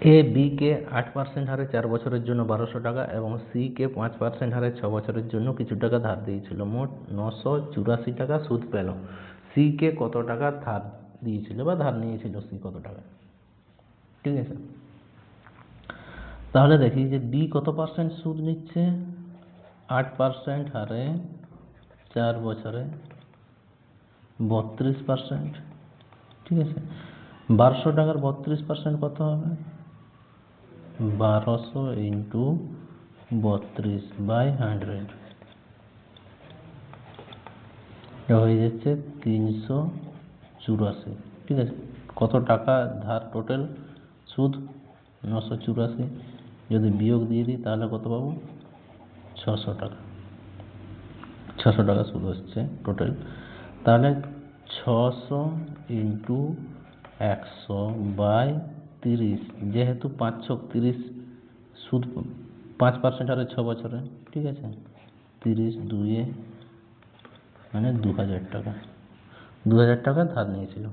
A B কে আট percent হারে চার বছরের জন্য বারোশো টাকা এবং সি কে পাঁচ পার্সেন্ট হারে ছ বছরের জন্য কিছু টাকা ধার দিয়েছিল। মোট নশো চুরাশি টাকা সুদ পেল। সি কে কত টাকা ধার দিয়েছিল বা ধার নিয়েছিল? সি কত টাকা? ঠিক আছে। তাহলে দেখি যে বি কত পার্সেন্ট সুদ নিচ্ছে? আট পার্সেন্ট হারে চার বছরে বত্রিশ পার্সেন্ট ঠিক আছে। বারোশো টাকার বত্রিশ পার্সেন্ট কত হবে? বারোশো ইন্টু বত্রিশ বাই হান্ড্রেড। এটা হয়ে যাচ্ছে তিনশো চুরাশি। ঠিক আছে? কত টাকা ধার টোটাল সুদ নশো চুরাশি। যদি বিয়োগ দিয়ে দিই, তাহলে কত পাবো? ছশো টাকা। ছশো টাকা সুদ হচ্ছে টোটাল তাহলে ছশো ইন্টু একশো বাই তিরিশ, যেহেতু পাঁচ ছক তিরিশ সুদ পাঁচ পার্সেন্ট হারে ছ বছরে, ঠিক আছে? তিরিশ দুইয়ে মানে দু হাজার টাকা। দু হাজার টাকা ধার নিয়েছিল।